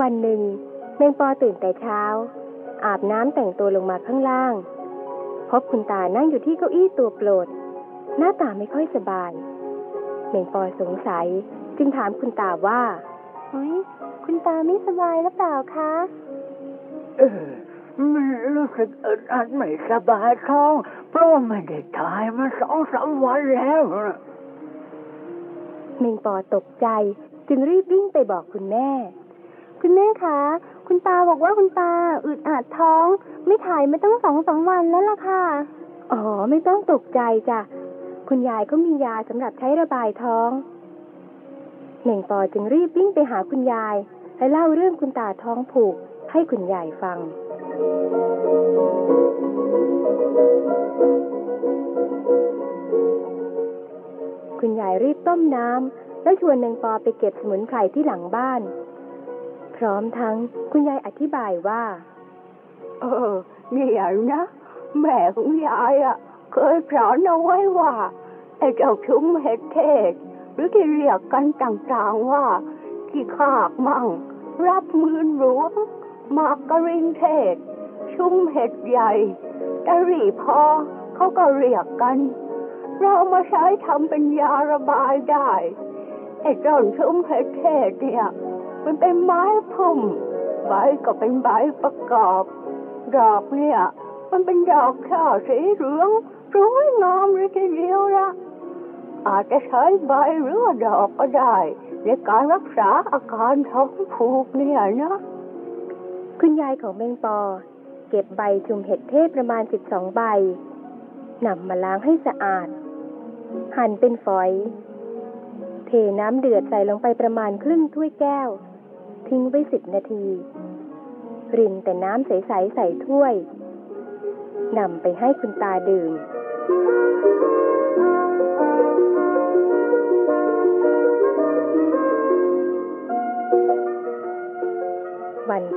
วันหนึ่งแมงปอตื่นแต่เช้า อาบน้ำแต่งตัวลงมาข้างล่าง พบคุณตานั่งอยู่ที่เก้าอี้ตัวโปรด หน้าตาไม่ค่อยสบายแมงปอสงสัยจึงถามคุณตาว่าเฮ้ยคุณตาไม่สบายหรือเปล่าคะ เออ มันรู้สึกอึดอัดไม่สบายท้อง เพราะไม่ได้ทายมาสองสามวันแล้วนะเมงปอตกใจ จึงรีบวิ่งไปบอกคุณแม่ คุณแม่คะ คุณตาบอกว่าคุณตาอึดอัดท้อง ไม่ถ่ายไม่ต้องสองสองวันแล้วล่ะค่ะ อ๋อ ไม่ต้องตกใจจ้ะ คุณยายก็มียาสำหรับใช้ระบายท้องเหม่งปอจึงรีบวิ่งไปหาคุณยาย และเล่าเรื่องคุณตาท้องผูกให้คุณยายฟัง คุณยายรีบต้มน้ำแล้วชวนนางปอไปเก็บสมุนไพรที่หลังบ้าน พร้อมทั้งคุณยายอธิบายว่า เออเนี่ยนะ แม่ของยายอะ เคยสอนเอาไว้ว่าไอ้เจ้าชุ้มเห็ดเทศหรือที่เรียกกันต่างๆว่าที่ขากมั่ง รับมือนหลวง มากกระริงเทศ ชุ่มเห็ดใหญ่ตะหรี่พอเขาก็เรียกกัน เรามาใช้ทำเป็นยาระบายได้ไอ้ต้นชุ่มเห็ดเทศเนี่ยมันเป็นไม้พุ่มใบก็เป็นใบประกอบ ดอกเนี่ย มันเป็นดอกข้าสีเหลืองสวยงามเลยทีเดียวนะอาจจะใช้ใบหรือดอกก็ได้ ในการรักษาอาการท้องผูกเนี่ยนะ คุณยายของแมงปอ เก็บใบชุมเห็ดเทศประมาณสิบสองใบนำมาล้างให้สะอาด หั่นเป็นฝอย เทน้ำเดือดใส่ลงไปประมาณครึ่งถ้วยแก้ว ทิ้งไว้สิบนาที รินแต่น้ำใสๆใส่ถ้วยนำไปให้คุณตาดื่ม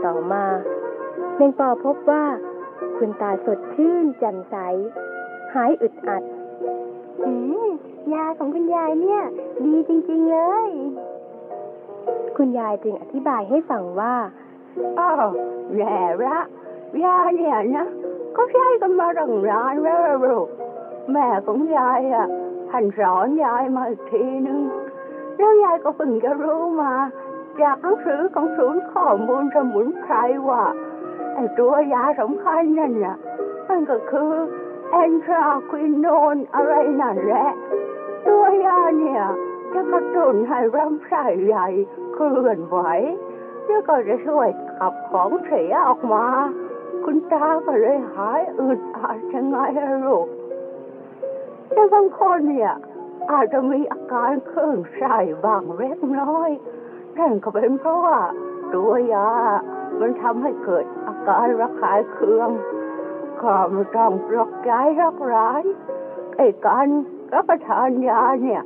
ต่อมาแมงปอพบว่า คุณตาสดชื่นแจ่มใส หายอึดอัด อืมยาของคุณยายเนี่ย ดีจริง ๆ เลย คุณยายจึงอธิบายให้ฟังว่าอ้าวแย่ละยาเนี่ยนะ ก็ใช้กันมาตั้งนานแล้วล่ะลูกแม่ของยายอะท่านสอนยายมาอีกทีนึง แล้วยายก็เพิ่งจะรู้มา จากหนังสือของศูนย์ข้อมูลสมุนไพรว่าไอ้ตัวยาสำคัญนั่นน่ะมันก็คือแอนทราควินโนนอะไรนั่นแหละ ตัวยาเนี่ยจะกระตุ้นให้ลำไส้ใหญ่เคลื่อนไหวแล้วก็จะช่วยขับของเสียออกมา คุณตาก็เลยหายอึดอัดยังไงลูกแต่บางคนเนี่ยอาจจะมีอาการเครื่องไส้บางเล็กน้อย นั่นก็เป็นเพราะว่าตัวยา มันทำให้เกิดอาการระคายเคืองก็ไม่ต้องปลอกใจรักร้ายไอ้การรับประทานยาเนี่ย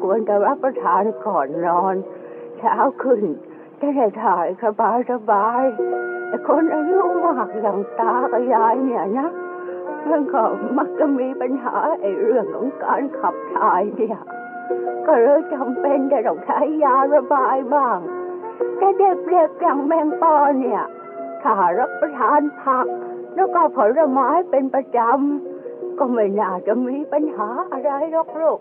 ควรจะรับประทานก่อนนอน เช้าขึ้นจะได้ถ่ายสบายสบายไอ้คนอายุมากอย่างตากับยายเนี่ยนะมันก็มักจะมีปัญหาไอ้เรื่องของการขับถ่ายเนี่ย ก็เลยจำเป็นจะต้องใช้ยาระบายบ้างแต่เด็กๆอย่างแมงปอเนี่ยถ้ารับประทานผัก แล้วก็ผลไม้เป็นประจำ ก็ไม่น่าจะมีปัญหาอะไรหรอกลูก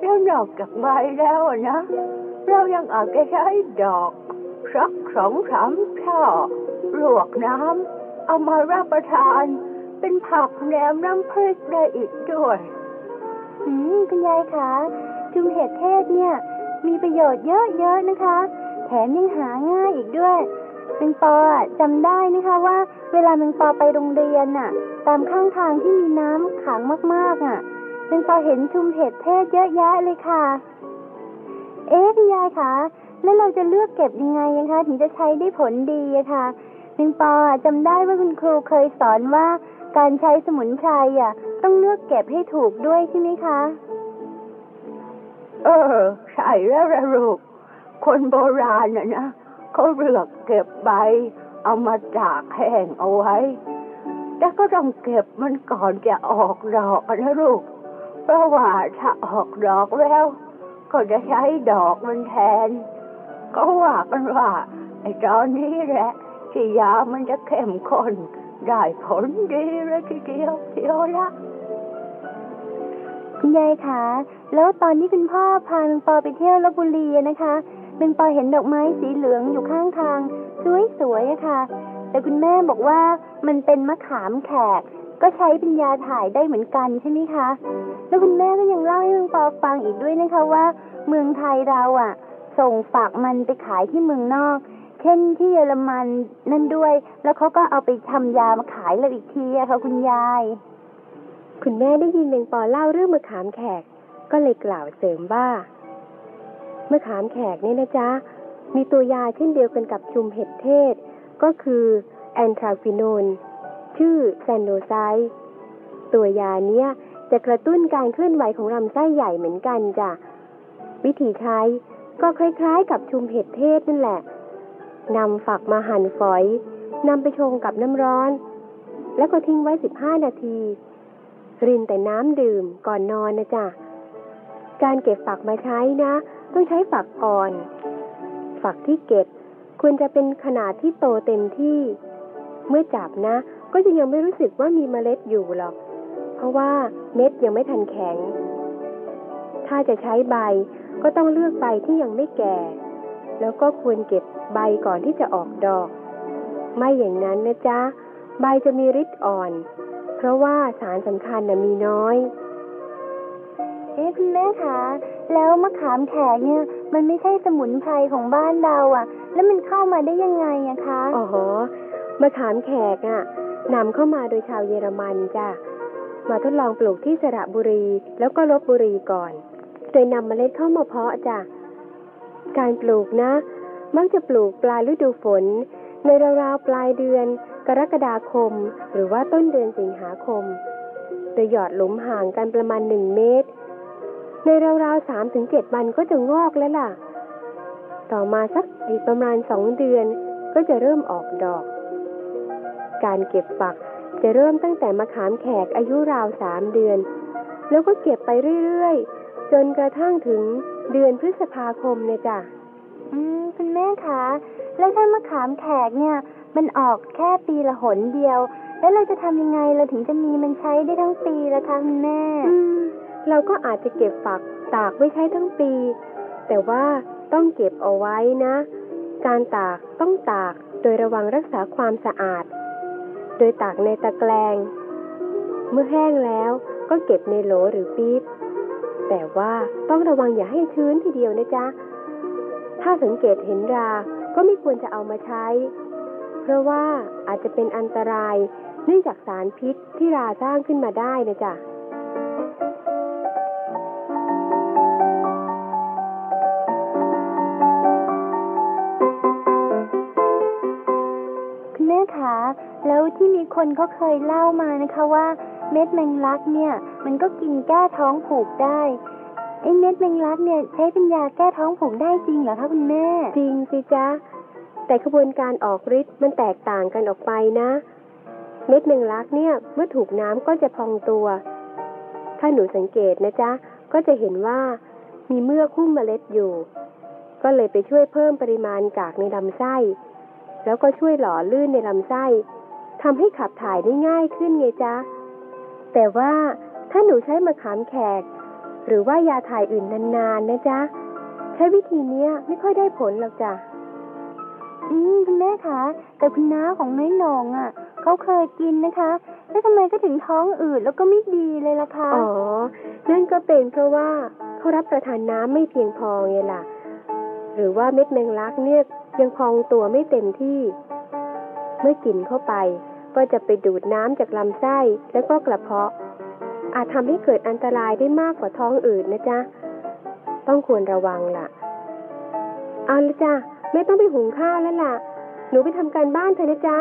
แล้วนอกจากใบแล้วนะ เรายังอาจจะใช้ดอกสักสองสามช่อลวกน้ำเอามารับประทาน เป็นผักแหนมน้ำพริกได้อีกด้วย อืมคุณยายคะจุมเห็ดเทศเนี่ย มีประโยชน์เยอะๆนะคะ แถมยังหาง่ายอีกด้วยแมงปออะจำได้นะคะว่า เวลาแมงปอไปโรงเรียนน่ะ ตามข้างทางที่มีน้ำขังมากๆอะแมงปอเห็นชุมเห็ดเทศเยอะแยะเลยค่ะ เอ๊ะคุณยายคะแล้วเราจะเลือกเก็บยังไงนะคะถึงจะใช้ได้ผลดีอะค่ะแมงปออะจำได้ว่าคุณครูเคยสอนว่าการใช้สมุนไพรอะ ต้องเลือกเก็บให้ถูกด้วยใช่ไหมคะ เออ ใช่แล้วละลูก คนโบราณน่ะนะเขาเลือกเก็บใบ เอามาจากแห้งเอาไว้แแต่ก็ต้องเก็บมันก่อนจะออกดอกนะลูก เพราะว่าถ้าออกดอกแล้ว ก็จะใช้ดอกมันแทน ก็ว่ากันว่าไอ้ตอนนี้แหละที่ยามันจะเข้มข้นได้ผลดีเลยทีเดียวเดียวละ คุณยายคะแล้วตอนที่คุณพ่อพาแมงปอไปเที่ยวลบบุรีอะนะคะแมงปอเห็นดอกไม้สีเหลืองอยู่ข้างทาง สวยๆอะค่ะ แต่คุณแม่บอกว่ามันเป็นมะขามแขก ก็ใช้เป็นยาถ่ายได้เหมือนกันใช่ไหมคะ แล้วคุณแม่ก็ยังเล่าให้แมงปอฟังอีกด้วยนะคะว่า เมืองไทยเราอะส่งฝากมันไปขายที่เมืองนอก เช่นที่เยอรมันนั่นด้วย แล้วเขาก็เอาไปทำยามาขายเราอีกทีอะค่ะคุณยาย คุณแม่ได้ยินแมงปอเล่าเรื่องมะขามแขก ก็เลยกล่าวเสริมว่ามะขามแขกเนี่ยนะจ๊ะ มีตัวยาเช่นเดียวกันกับชุมเห็ดเทศ ก็คือแอนทราฟินนชื่อแซนโดไซด์ตัวยาเนี้ยจะกระตุ้นการเคลื่อนไหวของลำไส้ใหญ่เหมือนกันจ้ะ วิธีใช้ก็คล้ายๆ กับชุมเห็ดเทศนั่นแหละนำฝักมาหั่นฝอยนำไปชงกับน้ำร้อน แล้วก็ทิ้งไว้ 15 นาที รินแต่น้ำดื่มก่อนนอนนะจ๊ะ การเก็บฝักมาใช้นะ ต้องใช้ฝักอ่อน ฝักที่เก็บควรจะเป็นขนาดที่โตเต็มที่ เมื่อจับนะ ก็จะยังไม่รู้สึกว่ามีเมล็ดอยู่หรอก เพราะว่าเม็ดยังไม่ทันแข็ง ถ้าจะใช้ใบก็ต้องเลือกใบที่ยังไม่แก่ แล้วก็ควรเก็บใบก่อนที่จะออกดอก ไม่อย่างนั้นนะจ๊ะ ใบจะมีฤทธิ์อ่อน เพราะว่าสารสำคัญนะมีน้อย เอ๊ะคุณแม่คะแล้วมะขามแขกเนี่ย มันไม่ใช่สมุนไพรของบ้านเราอะแล้วมันเข้ามาได้ยังไงอะคะอ๋อมะขามแขกอะนำเข้ามาโดยชาวเยอรมันจ้ะมาทดลองปลูกที่สระบุรีแล้วก็ลบบุรีก่อน โดยนำเมล็ดเข้ามาเพาะจ้ะการปลูกนะ มักจะปลูกปลายฤดูฝน ในราวๆปลายเดือน กรกฎาคม หรือว่าต้นเดือนสิงหาคม โดยหยอดหลุมห่างกันประมาณหนึ่งเมตร ในราวๆสามถึงเจ็ดวันก็จะงอกแล้วล่ะ ต่อมาสักอีกประมาณสองเดือนก็จะเริ่มออกดอก การเก็บฝักจะเริ่มตั้งแต่มะขามแขกอายุราวสามเดือน แล้วก็เก็บไปเรื่อยๆ จนกระทั่งถึงเดือนพฤษภาคมเนี่ยจ้ะ อืม คุณแม่คะ แล้วถ้ามะขามแขกเนี่ย มันออกแค่ปีละหนเดียว แล้วเราจะทำยังไงเราถึงจะมีมันใช้ได้ทั้งปีล่ะคะคุณแม่อืมเราก็อาจจะเก็บฝักตากไว้ใช้ทั้งปี แต่ว่าต้องเก็บเอาไว้นะ การตากต้องตากโดยระวังรักษาความสะอาด โดยตากในตะแกรงเมื่อแห้งแล้วก็เก็บในโหลหรือปี๊บแต่ว่าต้องระวังอย่าให้ชื้นทีเดียวนะจ๊ะ ถ้าสังเกตเห็นรา ก็ไม่ควรจะเอามาใช้ ราะว่าอาจจะเป็นอันตราย เนื่องจากสารพิษที่ราสร้างขึ้นมาได้นะจ๊ะคุณแม่คะแล้วที่มีคนเขาเคยเล่ามานะคะว่า เม็ดแมงลักเนี่ย มันก็กินแก้ท้องผูกได้ไอ้เม็ดแมงลักเนี่ยใช้เป็นยาแก้ท้องผูกได้จริงเหรอคะคุณแม่ จริงสิจ๊ะ แต่กระบวนการออกฤทธิ์มันแตกต่างกันออกไปนะ เม็ดแมงลักเนี่ยเมื่อถูกน้ำก็จะพองตัว ถ้าหนูสังเกตนะจ๊ะ ก็จะเห็นว่ามีเมือกหุ้มเมล็ดอยู่ ก็เลยไปช่วยเพิ่มปริมาณกากในลำไส้ แล้วก็ช่วยหล่อลื่นในลำไส้ทำให้ขับถ่ายได้ง่ายขึ้นไงจ๊ะ แต่ว่าถ้าหนูใช้มะขามแขก หรือว่ายาถ่ายอื่นนานๆนะจ๊ะ ใช้วิธีเนี้ยไม่ค่อยได้ผลหรอกจ้ะ อืมคุณแม่คะแต่คุณน้าของน้อยหนองอะเขาเคยกินนะคะ แล้วทำไมก็ถึงท้องอืดแล้วก็ไม่ดีเลยล่ะคะอ๋อนั่นก็เป็นเพราะว่าเขารับประทานน้ำไม่เพียงพอไงล่ะ หรือว่าเม็ดแมงลักเนี่ยยังพองตัวไม่เต็มที่ เมื่อกินเข้าไป ก็จะไปดูดน้ำจากลำไส้แล้วก็กระเพาะ อาจทำให้เกิดอันตรายได้มากกว่าท้องอืดนะจ๊ะ ต้องควรระวังล่ะ เอาละจ้ะ ไม่ต้องไปหุงข้าวแล้วล่ะ หนูไปทำการบ้านเถอะนะจ๊ะ